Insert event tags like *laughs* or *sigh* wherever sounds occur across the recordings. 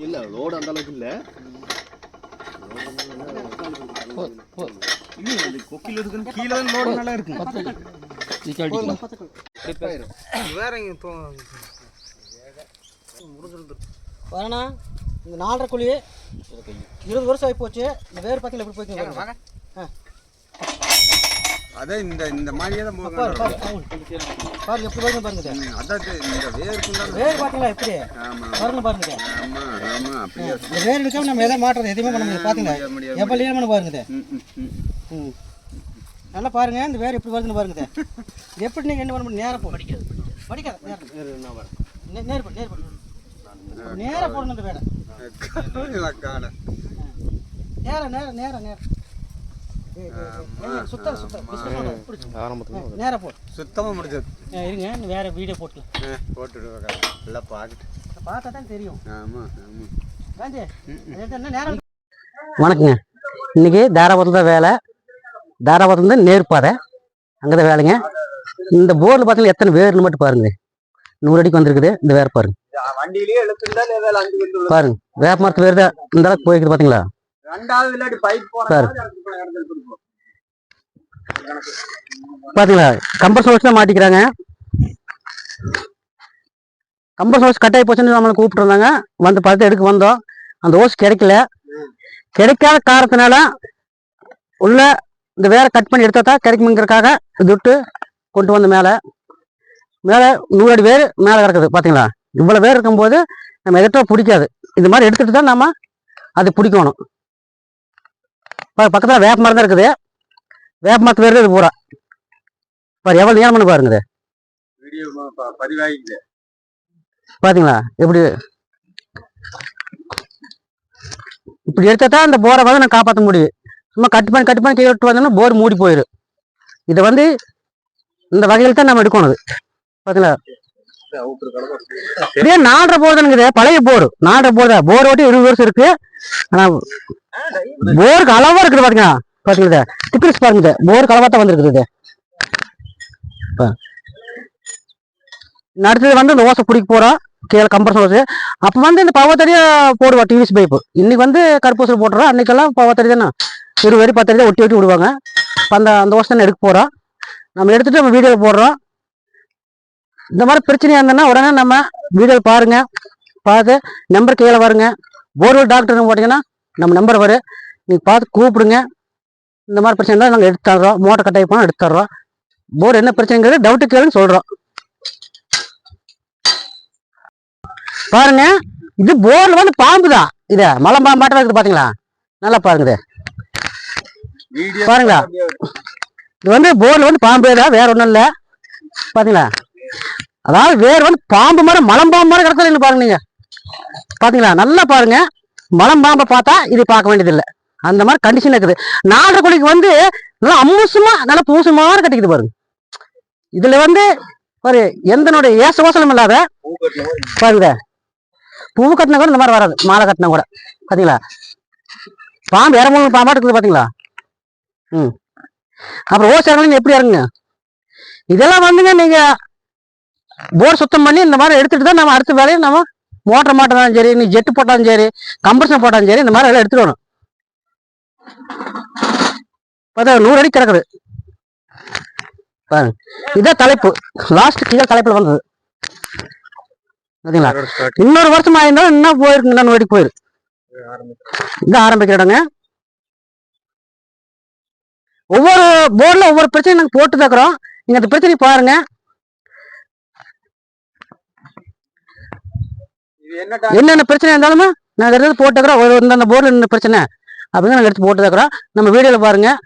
இல்ல லோடு அந்த அளவுக்கு இல்ல. கொக்கில இருக்குன்னு கீழே தான் லோடு நல்லா இருக்கும் வேற எங்க தோ வரண்ணா இந்த நாலரை குழி இருபது வருஷம் ஆகி போச்சு இந்த வேறு பார்த்தீங்களா எப்படி ஆ. அதே இந்த இந்த மாதிரியே தான் பாரு பாரு பாருங்க எப்படி பாருங்க பாருங்க அதான் இந்த வேருக்குள்ள வேறு பார்த்தீங்களா எப்படி? ஆமா. பாருங்க. ஆமா ஆமா அப்படியே இந்த நம்ம எதாவது மாட்டுறது எதுவுமே பண்ண முடியாது. முடியாது. எப்போ லீனமான பாருங்க நல்லா பாருங்க இந்த வேறு எப்படி வருதுன்னு பாருங்க எப்படி நீங்கள் என்ன பண்ண நேராக போ. படிக்காது படிக்காது. நேரம் நேர் போ. நேர் போ நேராக போடணும் இந்த *laughs* காணேன். நேரம் நேரம் நேரம் நேரம் சுத்தம் சுத்தம். பிஸ்கட் பிடிச்சி நேராக போ. சுத்தமா முடிஞ்சது. ஆ, இருங்க இன்னும் வேற வீடியோ போட்டுக்கலாம். ஆ, போட்டுடுவேன் எல்லாம் பார்த்துட்டு பார்த்தா தான் தெரியும். ஆமா ஆமா. காந்தி அது என்ன நேரம் வணக்கங்க. இன்னைக்கு தாராபுரத்தில் வேலை. தாராபுரத்துலேருந்து நேர்பாதை. அங்கே தான் வேலைங்க. இந்த போர்டில் பார்த்தீங்கன்னா எத்தனை வேர்னு மட்டும் பாருங்க. நூறு அடிக்கு வந்திருக்குது. இந்த வேர் பாருங்க. பாருங்க. வேப்ப மரத்து வேர் தான் இந்த அளவுக்கு போய்க்குது பார்த்தீங்களா ரெண்டாவது இல்லாட்டி பைப் சார். போறேன் பார்த்தீங்களா கம்பர்ஸ் ஹவுஸ் தான் மாட்டிக்கிறாங்க. கம்பர்ஸ் ஹவுஸ் கட்டாயி போச்சுன்னு நம்மளை கூப்பிட்டு இருந்தாங்க வந்து பார்த்து எடுக்க வந்தோம். அந்த ஹோஸ் கிடைக்கல. கிடைக்காத காரணத்தினால உள்ள இந்த வேற கட் பண்ணி எடுத்தா தான் விட்டு கொண்டு வந்த மேலே. மேலே நூறு அடி வேர் மேலே கிடக்குது பார்த்தீங்களா இவ்வளோ வேர் இருக்கும்போது நம்ம எதிர்த்தா பிடிக்காது. இந்த மாதிரி எடுத்துட்டு தான் நம்ம அது பிடிக்கணும். பக்கத்தில் வேப்ப மரம் தான் இருக்குது. வேப்ப மரத்து வேறு இது பூரா. பாரு எவ்வளோ பண்ணி பாருங்க இது. பாத்தீங்களா? எப்படி? இப்படி எடுத்தா தான் அந்த போரை வந்து நான் காப்பாற்ற முடியும். சும்மா கட் பண்ணி கட் பண்ணி கீழே விட்டு வந்தோம்னா போர் மூடி போயிடும். இதை வந்து இந்த வகையில் தான் நம்ம எடுக்கணும் இது பாத்தீங்களா? இப்படியே நாலரை போர் தானுங்குது பழைய போர். நாலரை போர் தான். போர் ஓட்டி இருபது வருஷம் இருக்கு. ஆனா போருக்கு அளவா இருக்குது பாருங்க பாத்தீங்களா டிப்ரிஸ் பாருங்க இது. போருக்கு அளவா தான் வந்திருக்குது இது. அடுத்தது வந்து இந்த ஓசை பிடிக்க போறோம் கீழே கம்ப்ரஸ் ஓசை அப்போ வந்து இந்த பவத்தடியா போடுவோம் டிவிஸ் பைப்பு. இன்னைக்கு வந்து கருப்பூசல் போடுறோம் அன்னைக்கெல்லாம் பவத்தடி தானே. இருபது வரி பத்தடி தான் ஒட்டி ஒட்டி விடுவாங்க. அந்த அந்த ஓசை தானே எடுக்க போறோம் நம்ம எடுத்துட்டு நம்ம வீடியோவில் போடுறோம். இந்த மாதிரி பிரச்சனையா இருந்ததுன்னா உடனே நம்ம வீடியோ பாருங்க. பார்த்து நம்பர் கீழே வருங்க. போர்வெல் டாக்டர் போட்டிங்கன்னா நம்ம நம்பர் வரும் நீங்கள் பார்த்து கூப்பிடுங்க. இந்த மாதிரி பிரச்சனை இருந்தால் நாங்கள் எடுத்து தர்றோம். மோட்டர் கட்டாயி போனால் எடுத்து தர்றோம். போர்டு என்ன பிரச்சனைங்கிறது டவுட்டு கேளுன்னு சொல்கிறோம் பாருங்க. இது போர்ல வந்து பாம்பு தான். இது மலை பாம்பாட்டம் இருக்குது பாத்தீங்களா? நல்லா பாருங்க பாருங்களா? இது வந்து போர்ல வந்து பாம்பே தான். வேற ஒண்ணும் இல்ல. பாத்தீங்களா? அதாவது வேற வந்து பாம்பு மாதிரி மலம்பாம்பு மாதிரி கிடக்கல பாருங்க நீங்க. பாத்தீங்களா? நல்லா பாருங்க. மலம் பாம்பை பார்த்தா இது பார்க்க வேண்டியதில்லை. அந்த மாதிரி கண்டிஷன் இருக்குது. நாலரை குழிக்கு வந்து நல்லா அம்முசுமா நல்லா பூசுமான கட்டிக்குது பாருங்க. இதுல வந்து ஒரு எந்தனுடைய ஏச ஓசலம் இல்லாத பாருங்க. பூ கட்டினா கூட இந்த மாதிரி வராது. மாலை கட்டினா கூட. பாத்தீங்களா? பாம்பு இறமூணு பாம்பாட்டு இருக்குது பாத்தீங்களா? ம். அப்புறம் ஓசை இறங்கலிங்க எப்படி இறங்குங்க? இதெல்லாம் வந்துங்க நீங்க போர் சுத்தம் பண்ணி இந்த மாதிரி எடுத்துட்டு தான் நம்ம அடுத்த வேலையை நம்ம மோட்டர் மாட்டினாலும் சரி நீ ஜெட்டு போட்டாலும் சரி கம்ப்ரஷன் போட்டாலும் சரி இந்த மாதிரி எல்லாம் எடுத்துட்டு வரணும். பார்த்தா நூறு அடி கிடக்குது. பாருங்க. இதான் தலைப்பு. லாஸ்ட் கீழே தலைப்புல வந்தது. பாத்தீங்களா? இன்னொரு வருஷம் ஆயிருந்தாலும் இன்னும் போயிருக்கு இன்னும் நோடி போயிரு இந்த ஆரம்பிக்கிற இடங்க. ஒவ்வொரு போர்டுல ஒவ்வொரு பிரச்சனை நாங்க போட்டு தக்குறோம் நீங்க அந்த பிரச்சனை பாருங்க இது என்ன என்னென்ன பிரச்சனை இருந்தாலுமே நாங்கள் எடுத்து போட்டுக்கிறோம் ஒரு இந்த போரில் என்ன பிரச்சனை. அப்படின்னு நாங்கள் எடுத்து போட்டுக்கிறோம் நம்ம வீடியோவில் பாருங்கள்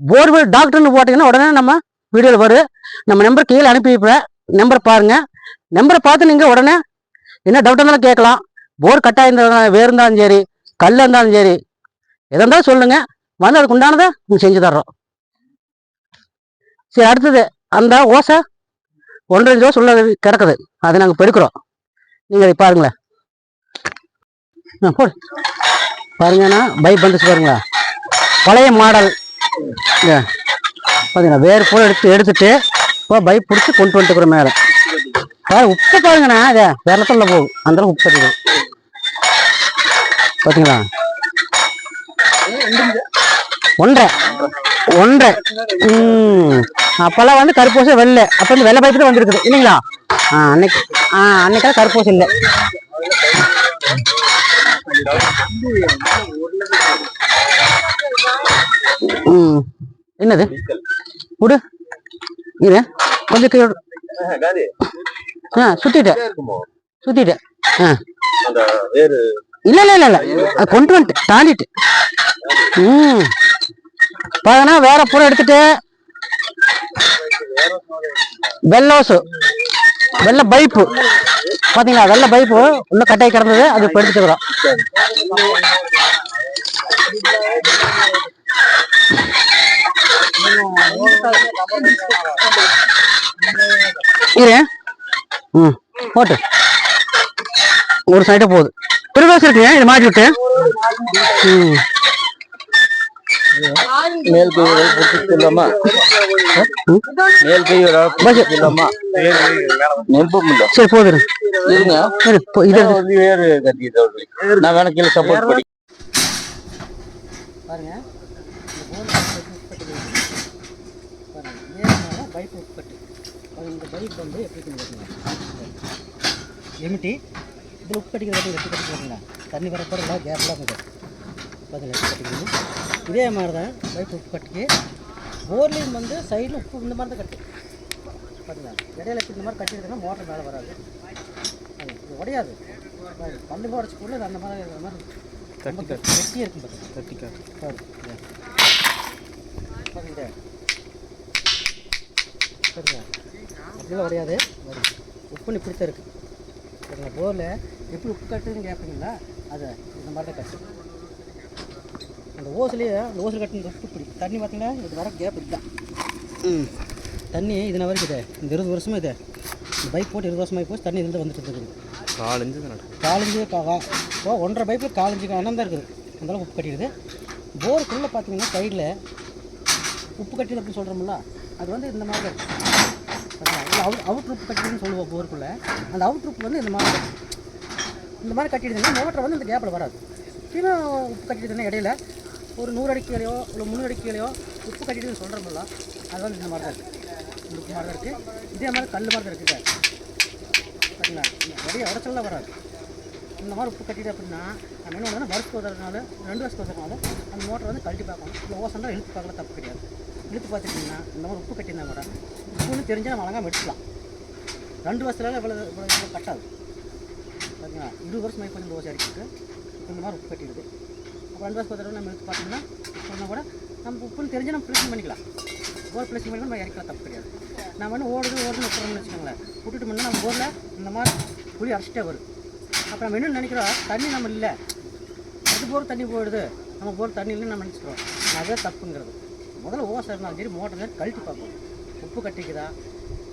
போர்வெல் டாக்டர்னு போட்டிங்கன்னா உடனே நம்ம வீடியோவில் வரும் நம்ம நம்பர் கீழே அனுப்பி வைப்பேன் நம்பரை பாருங்கள் நம்பரை பார்த்து நீங்கள் உடனே என்ன டவுட் இருந்தாலும் கேட்கலாம். போர் கட்டாக இருந்தாலும் வேறு இருந்தாலும் சரி கல் இருந்தாலும் சரி எதா இருந்தாலும் சொல்லுங்கள் வந்து அதுக்கு உண்டானதை உங்களுக்கு செஞ்சு தர்றோம். சரி அடுத்தது அந்த ஓசை ஒன்றரை ரூபா ஓசை உள்ள கிடக்குது. அதை நாங்கள் பெருக்கிறோம். நீங்கள் அதை பாருங்களேன். ஆ, போடு. பாருங்கண்ணா பைப் வந்துச்சு பாருங்களா. பழைய மாடல். பார்த்தீங்கன்னா பார்த்தீங்களா வேறு போல் எடுத்து எடுத்துட்டு இப்போ பைப் பிடிச்சி கொண்டு வந்துட்டு மேலே. பாரு உப்பு பாருங்கண்ணா இதே வெள்ளத்தில் போகும். அந்தளவுக்கு உப்பு இருக்குது பார்த்தீங்களா ஒன்றரை. ஒன்றரை. ம். அப்போல்லாம் வந்து கருப்பூசம் வெள்ளை. அப்போ வந்து வெள்ளை பைப்பு தான் வந்துருக்குது. இல்லைங்களா? ஆ அன்னைக்கு ஆ அன்னைக்கெல்லாம் கருப்பூசம் இல்லை. ம் என்னது? விடு. இரு. கொஞ்சம் கீழே ஆ சுத்திட்டேன். சுத்திட்டேன். ஆ. வேறு இல்ல இல்ல இல்ல இல்ல. அது கொண்டு வந்துட்டு தாண்டிட்டு. ம். பாருங்கன்னா வேற பூரா எடுத்துட்டு. வெள்ளோசு. வெள்ள பைப்பு. பாத்தீங்களா? வெள்ள பைப்பு. உள்ள கட்டாய் கிடந்தது. அது இப்ப எடுத்துட்டு இரு. ம். போட்டு. ஒரு சைடே போகுது. திருவாசி இருக்குங்க. இது மாட்டி விட்டு. ம். மேல் கை இல்லாமா மேல் கை இல்லாமா நெருப்பம் இல்ல சரி இரு. இருங்க. இது வந்து வேறு கட்டிட்டு நான் வேணா கீழே சப்போர்ட் பண்ணி பாருங்க. பைப் உட்பட்டு இந்த பைப் வந்து எப்படி எமிட்டி. இதில் எப்படி தண்ணி வரப்போ எல்லாம் கேப்லாம் இருக்குது கட்டிக்கிறது இதே மாதிரி தான் பைப் உப்பு கட்டிக்கு. போர்லேயும் வந்து சைடில் உப்பு இந்த மாதிரி தான் கட்டு. பார்த்தீங்களா இடையில இந்த மாதிரி கட்டிடுதுன்னா மோட்டர் மேலே வராது. இது உடையாது. பல்லுங்க உடச்சி கூட அந்த மாதிரி அந்த மாதிரி ரொம்ப கெட்டியாக இருக்கும் பாருங்க பாரு, இங்க. பாருங்க. பாருங்க. அப்படிலாம் வரும் உப்புன்னு இப்படி தான் இருக்குது சரிங்களா போரில் எப்படி உப்பு கட்டுதுன்னு கேட்பீங்களா அதை இந்த மாதிரி தான் கட்டு. அந்த ஓசுலேயே அந்த ஓசில் கட்டுன உப்பு இப்படி தண்ணி பார்த்தீங்கன்னா இது வர கேப் இதுதான் ம். தண்ணி இதுன வரைக்கும் இது இந்த இருபது வருஷமா இது. இந்த பைக் போட்டு இருபது வருஷமாக போச்சு. தண்ணி இருந்து வந்துட்டு இருக்குது. காலஞ்சு காலஞ்சு இப்போ ஒன்றரை பைப்பில் காலஞ்சு அண்ணன் தான் இருக்குது. அந்தளவுக்கு உப்பு கட்டிடுது. போருக்குள்ளே பார்த்தீங்கன்னா சைடில் உப்பு கட்டிடு அப்படின்னு சொல்கிறோம்ல அது வந்து இந்த மாதிரி அவுட் அவுட் உப்பு கட்டிடுன்னு சொல்லுவோம் போருக்குள்ளே. அந்த அவுட் உப்பு வந்து இந்த மாதிரி. இந்த மாதிரி கட்டிடுதுன்னா மோட்டர் வந்து இந்த கேப்பில் வராது. கீழே உப்பு கட்டிடுதுன்னா இடையில ஒரு நூறு அடிக்கையிலையோ கீழேயோ இல்லை முந்நூறு அடிக்கையிலையோ உப்பு கட்டிடுதுன்னு சொல்கிறோம்ல அது வந்து இந்த மாதிரி தான் இருக்குது இந்த உப்பு மாதிரி தான் இருக்குது இதே மாதிரி கல் மாதிரி தான் இருக்குது சரிங்களா? நிறைய உடச்சல்லாம் வராது. இந்த மாதிரி உப்பு கட்டிட்டு அப்படின்னா நம்ம என்ன பண்ணணும் வருஷத்துக்கு வரதுனால ரெண்டு வருஷத்துக்கு வரதுனால அந்த மோட்டர் வந்து கழட்டி பார்க்கணும். இல்லை ஓசண்டா இழுத்து பார்க்கல தப்பு கிடையாது. இழுத்து பார்த்துட்டிங்கன்னா இந்த மாதிரி உப்பு கட்டியிருந்தா கூட உப்புன்னு தெரிஞ்சால் நம்ம அழகாக எடுத்துக்கலாம் ரெண்டு வருஷத்துல இவ்வளோ இவ்வளோ கட்டாது. சரிங்களா? இருபது வருஷம் மேலே கொஞ்சம் ஓசை அடிக்கிட்டு இந்த மாதிரி உப்பு கட்டிடுது. ஒன் ரெண்டு வருஷம் தடவை நம்ம எடுத்து பார்த்தோம்னா சொன்னால் கூட நம்ம உப்புன்னு தெரிஞ்சு நம்ம ப்ளேசிங் பண்ணிக்கலாம். போர் ப்ளேசிங் பண்ணி நம்ம இறக்கலாம் தப்பு கிடையாது. நம்ம வந்து ஓடுது ஓடுன்னு விட்டுறோம்னு வச்சுக்கோங்களேன். விட்டுட்டு முன்னே நம்ம போரில் இந்த மாதிரி குழி அரைச்சிட்டே வரும். அப்போ நம்ம என்ன நினைக்கிறோம்? தண்ணி நம்ம இல்லை. அது போர் தண்ணி போயிடுது. நம்ம போர் தண்ணி இல்லைன்னு நம்ம நினச்சிக்கிறோம். அதே தப்புங்கிறது. முதல்ல ஓசை இருந்தாலும் சரி மோட்டர் நேரம் கழட்டி பார்க்கணும் உப்பு கட்டிக்குதா?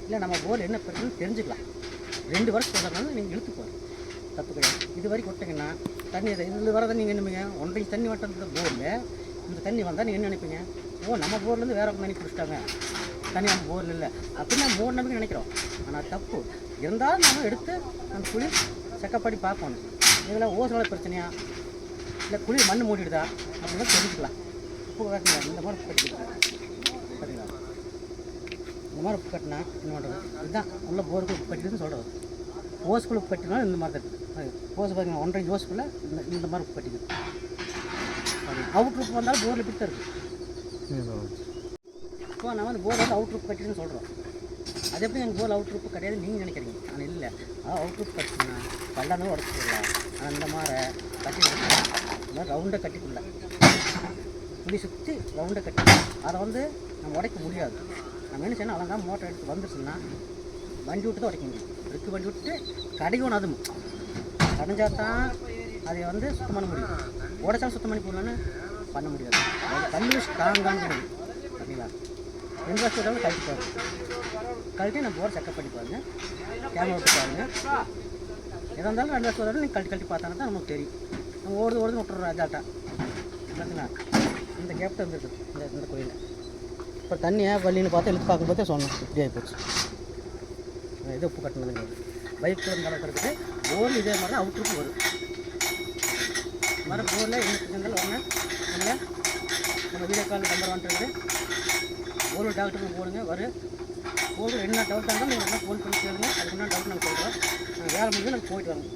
இல்லை நம்ம போர் என்ன பிரச்சனை தெரிஞ்சுக்கலாம். ரெண்டு வருஷம் சொல்கிறதுனால நீங்கள் இழுத்து போகிறோம் தப்பு கிடையாது இது வரைக்கும் விட்டிங்கன்னா தண்ணி இதை இதில் வர தண்ணி நினைப்பீங்க ஒன்றைக்கு தண்ணி வட்டது போரில் இந்த தண்ணி வந்தால் நீங்கள் என்ன நினைப்பீங்க? ஓ நம்ம போர்லேருந்து வேற தண்ணி குடிச்சிட்டாங்க. தண்ணி நம்ம போரில் இல்லை. அப்படின்னு நம்ம நம்பிக்கை நினைக்கிறோம். ஆனால் தப்பு. இருந்தாலும் நம்ம எடுத்து அந்த குழி செக்கப் பண்ணி பார்க்கணும் இதில் ஓசோட பிரச்சனையா? இல்லை குழி மண் மூடிடுதா? அப்படின்னு தெரிஞ்சுக்கலாம். உப்பு கட்டினா இந்த மாதிரி உப்பு கட்டிக்கலாம் சரிங்களா இந்த மாதிரி உப்பு கட்டினா என்ன பண்ணுறது இதுதான். உள்ள போருக்கு உப்பு கட்டிடுதுன்னு சொல்கிறது ஓஸ்குள்ள உப்பு கட்டினா இந்த மாதிரி இருக்குது ஓஸ் பார்த்தீங்கன்னா ஒன்றரை ஓஸ்குள்ளே இந்த இந்த மாதிரி உப்பு கட்டிக்குது அவுட் வந்தாலும் போரில் இப்படி தான் இருக்குது இப்போ நான் வந்து போர் வந்து அவுட் ரூப் கட்டிடுன்னு சொல்கிறோம் அது எப்படி எங்கள் போர் அவுட் கிடையாது நீங்கள் நினைக்கிறீங்க? ஆனால் இல்லை. அதாவது அவுட் ரூப் கட்டினா உடச்சு போடலாம். ஆனால் இந்த மாதிரி கட்டி கொடுக்கலாம். இந்த மாதிரி ரவுண்டை கட்டிக்குள்ள புளி சுற்றி ரவுண்டை கட்டி அதை வந்து நம்ம உடைக்க முடியாது. நம்ம என்ன செய்யணும்? அழகாக மோட்டர் எடுத்து வந்துருச்சுன்னா வண்டி விட்டு தான் உடைக்கணும் இருக்கு வண்டி விட்டு கடைக்கணும் அதுவும். கடைஞ்சா தான் அதை வந்து சுத்தம் பண்ண முடியும். உடைச்சாலும் சுத்தம் பண்ணி போடலான்னு பண்ண முடியாது. அது கல்லு ஸ்ட்ராங்கான முடியும் சரிங்களா? ரெண்டு வருஷம் கழிச்சு பாருங்க கழட்டி நம்ம போர் செக்கப் பண்ணி பாருங்கள் கேமரா விட்டு பாருங்க. எதாக இருந்தாலும் ரெண்டு வருஷம் வரைக்கும் நீங்கள் கழட்டி கழட்டி பார்த்தாங்கன்னா தான் நமக்கு தெரியும். நம்ம ஓடுது ஓடுது விட்டுறோம் அதாட்டா பார்த்தீங்களா இந்த கேப்ட இருந்தது. இந்த இந்த கோயிலில். இப்போ தண்ணியை வள்ளின்னு பார்த்து எழுத்து பார்க்கும்போதே சொன்னோம். இப்படி ஆகி போச்சு. இது உப்பு கட்டினதுங்க பைக் இந்த போர் இதே மாதிரி தான் அவுட்ருக்கு வரும். வர போரில் என்ன பிரச்சனை வாங்க நம்ம நம்ம வீடியோ கால் நம்பர் வந்துருக்குது ஒரு டாக்டருக்கு போடுங்க வரும் போடு என்ன டவுட்டாக இருந்தாலும் நீங்கள் என்ன ஃபோன் பண்ணி கேளுங்க. அதுக்கு என்ன டவுட் நாங்கள் சொல்கிறோம் நாங்கள் வேலை முடிஞ்சு நாங்கள் போயிட்டு வரோம்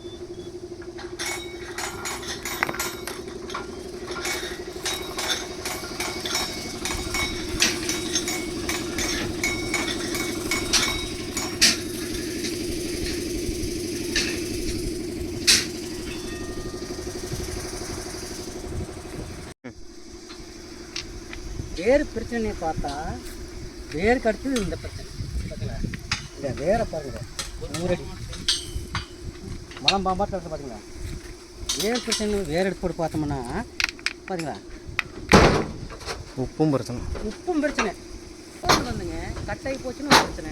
வேறு பிரச்சனையை பார்த்தா வேருக்கு அடுத்தது இந்த பிரச்சனை. பார்த்தீங்களா இந்த வேரை பாருங்க. ஊரடி. மலம் பாம்பாட்டு இருக்கு பார்த்தீங்களா வேர் பிரச்சனை வேர் எடுத்து போட்டு பார்த்தோம்னா பார்த்தீங்களா உப்பும் பிரச்சனை. உப்பும் பிரச்சனை. போட்டு வந்துங்க. கட்டாகி போச்சுன்னு ஒரு பிரச்சனை.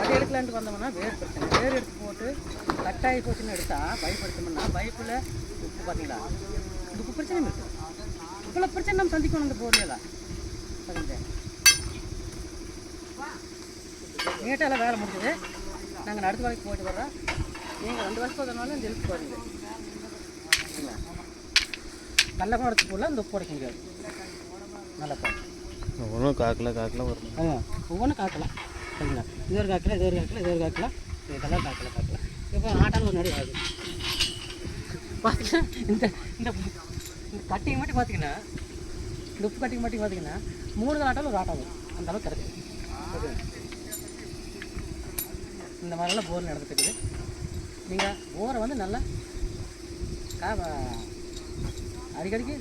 அது எடுக்கலான்ட்டு வந்தோம்னா வேர் பிரச்சனை. வேர் எடுத்து போட்டு கட்டாகி போச்சுன்னு எடுத்தா பயப்படுத்தோம்னா பைப்பில் உப்பு பார்த்தீங்களா உப்பு பிரச்சனை இருக்கு. இவ்வளோ பிரச்சனை நம்ம சந்திக்கணும் இந்த போர்ல நீட்டாக வேலை முடிஞ்சது. நாங்கள் அடுத்த வேலைக்கு போயிட்டு வர்றோம். நீங்கள் ரெண்டு வருஷம் அதனால இந்த எழுத்து போகிறீங்க சரிங்களா? கடல கூட எடுத்து போடல இந்த உப்பு உடைக்க நல்லா பாருங்க ஒன்றும் காக்கல காக்கல வரும். ஆ ஒவ்வொன்றும் காக்கலாம் சரிங்களா? இது ஒரு காக்கல இது ஒரு காக்கல இது ஒரு காக்கல. இதெல்லாம் காக்கல காக்கல. இப்போ ஆட்டால் ஒரு நடி ஆகுது. பார்த்தீங்கன்னா இந்த இந்த இந்த கட்டிங் மட்டும் பார்த்தீங்கன்னா இந்த உப்பு கட்டிங் மட்டும் பார்த்தீங்கன்னா மூணு ஆட்டாலும் ஒரு ஆட்டம் அந்த அளவுக்கு கிடைக்கும் ஓகே இந்த மாதிரிலாம் போர் நடந்துட்டுருக்குது நீங்கள் போரை வந்து நல்லா கா அடிக்கடிக்கு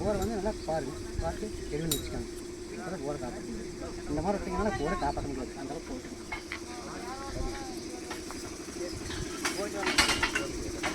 போரை வந்து நல்லா பாருங்க. பார்த்து எழுதி வச்சுக்கோங்க. அப்போ போரை காப்பாற்ற இந்த மாதிரி விட்டிங்கன்னா போரை காப்பாற்ற முடியாது. அந்த அளவுக்கு போட்டு போயிட்டு